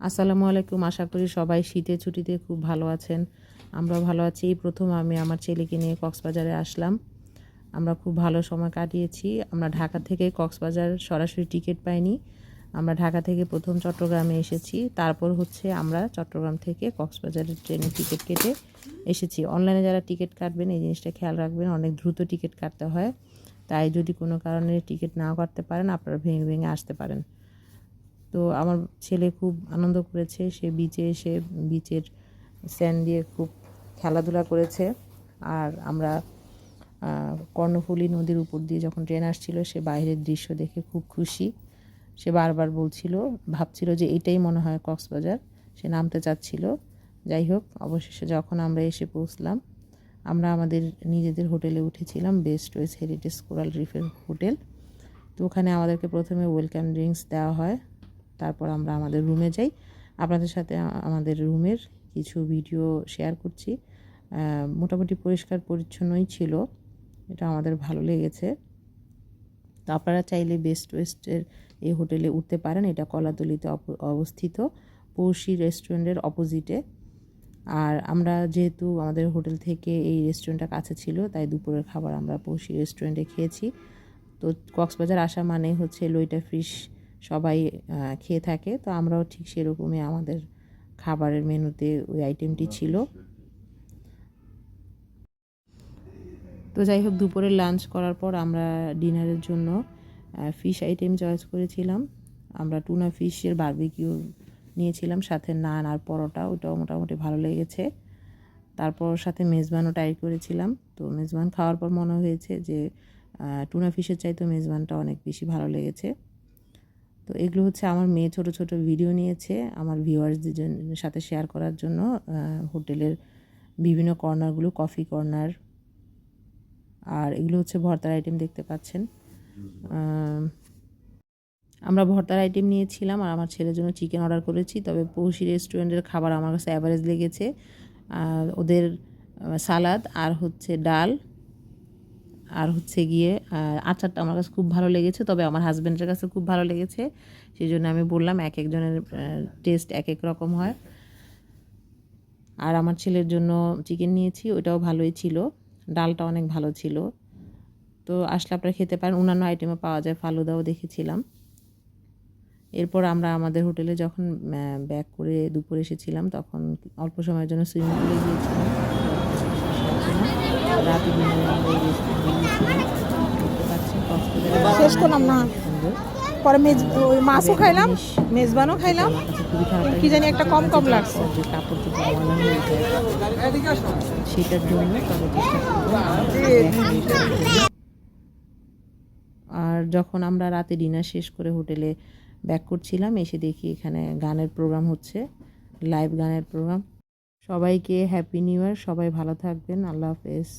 আসসালামু আলাইকুম। আশা করি সবাই শীতে ছুটিতে খুব ভালো আছেন। আমরা ভালো আছি। এই প্রথম আমি আমার ছেলেকে নিয়ে কক্সবাজারে আসলাম। আমরা খুব ভালো সময় কাটিয়েছি। আমরা ঢাকা থেকে কক্সবাজার সরাসরি টিকিট পাইনি। আমরা ঢাকা থেকে প্রথম চট্টগ্রামে এসেছি। তারপর হচ্ছে আমরা চট্টগ্রাম থেকে কক্সবাজারের ট্রেনের টিকিট কেটে এসেছি। অনলাইনে যারা টিকিট কাটবেন, এই জিনিসটা খেয়াল রাখবেন। অনেক দ্রুত টিকিট কাটতে হয়। তাই যদি কোনো কারণে টিকিট নাও কাটতে পারেন, আপনারা ভেঙে ভেঙে আসতে পারেন। তো আমার ছেলে খুব আনন্দ করেছে। সে বিচে এসে বিচের স্যান্ড দিয়ে খুব খেলাধুলা করেছে। আর আমরা কর্ণফুলী নদীর উপর দিয়ে যখন ট্রেন আসছিল, সে বাইরের দৃশ্য দেখে খুব খুশি। সে বারবার বলছিল, ভাবছিল যে এটাই মনে হয় কক্সবাজার। সে নামতে চাচ্ছিল। যাই হোক, অবশেষে যখন আমরা এসে পৌঁছলাম, আমরা আমাদের নিজেদের হোটেলে উঠেছিলাম বেস্ট ওয়েস হেরিটেজ কোরাল রিফের হোটেল। তো ওখানে আমাদেরকে প্রথমে ওয়েলকাম ড্রিঙ্কস দেওয়া হয়। তারপর আমরা আমাদের রুমে যাই। আপনাদের সাথে আমাদের রুমের কিছু ভিডিও শেয়ার করছি। মোটামুটি পরিষ্কার পরিচ্ছন্নই ছিল। এটা আমাদের ভালো লেগেছে। তো আপনারা চাইলে বেস্ট ওয়েস্টের এই হোটেলে উঠতে পারেন। এটা কলাতলিতে অবস্থিত। পৌষি রেস্টুরেন্টের অপোজিটে আর আমরা যেহেতু আমাদের হোটেল থেকে এই রেস্টুরেন্টটা কাছে ছিল, তাই দুপুরের খাবার আমরা পৌষি রেস্টুরেন্টে খেয়েছি। তো কক্সবাজার আসা মানে হচ্ছে লইটা ফিশ সবাই খেয়ে থাকে। তো আমরাও ঠিক সেরকমই আমাদের খাবারের মেনুতে ওই আইটেমটি ছিল। তো যাই হোক দুপুরে লাঞ্চ করার পর আমরা ডিনারের জন্য ফিশ আইটেম চয়েস করেছিলাম। আমরা টুনা ফিশের বারবিকিউ নিয়েছিলাম। সাথে নান আর পরোটা ওটাও মোটামুটি ভালো লেগেছে। তারপর সাথে মেজবানও ট্রাই করেছিলাম। তো মেজবান খাওয়ার পর মনে হয়েছে যে টুনা ফিশের চাইতে মেজবানটা অনেক বেশি ভালো লেগেছে। তো এগুলো হচ্ছে আমার মেয়ে ছোট ছোট ভিডিও নিয়েছে, আমার ভিউয়ার্সদের সাথে শেয়ার করার জন্য হোটেলের বিভিন্ন কর্নারগুলো কফি কর্নার আর এগুলো হচ্ছে ভর্তার আইটেম দেখতে পাচ্ছেন। আমরা ভর্তার আইটেম নিয়েছিলাম আর আমার ছেলের জন্য চিকেন অর্ডার করেছি, তবে পৌষি রেস্টুরেন্টের খাবার আমার কাছে অ্যাভারেজ লেগেছে। আর ওদের সালাদ আর হচ্ছে ডাল। আর হচ্ছে গিয়ে আচারটা আমার কাছে খুব ভালো লেগেছে, তবে আমার হাজব্যান্ডের কাছে খুব ভালো লেগেছে। সেই জন্য আমি বললাম এক একজনের টেস্ট এক এক রকম হয়। আর আমার ছেলের জন্য চিকেন নিয়েছি, ওটাও ভালোই ছিল। ডালটা অনেক ভালো ছিল। তো আসলে আপনারা খেতে পারেন, অন্যান্য আইটেমও পাওয়া যায়, ফালুদাও দেখেছিলাম। এরপর আমরা আমাদের হোটেলে যখন ব্যাক করে দুপুরে এসেছিলাম, তখন অল্প সময়ের জন্য সুইমিং পুলে গিয়েছিলাম। শেষ করলাম না। পরে মেজ ওই মাছও খাইলাম, মেজবানও খাইলাম কি জানি একটা কম কম লাগছে। সেটার জন্য আর যখন আমরা রাতে ডিনার শেষ করে হোটেলে ব্যাক করছিলাম, এসে দেখি এখানে গানের প্রোগ্রাম হচ্ছে, লাইভ গানের প্রোগ্রাম সবাইকে হ্যাপি নিউ ইয়ার, সবাই ভালো থাকবেন, আল্লাহ হাফেজ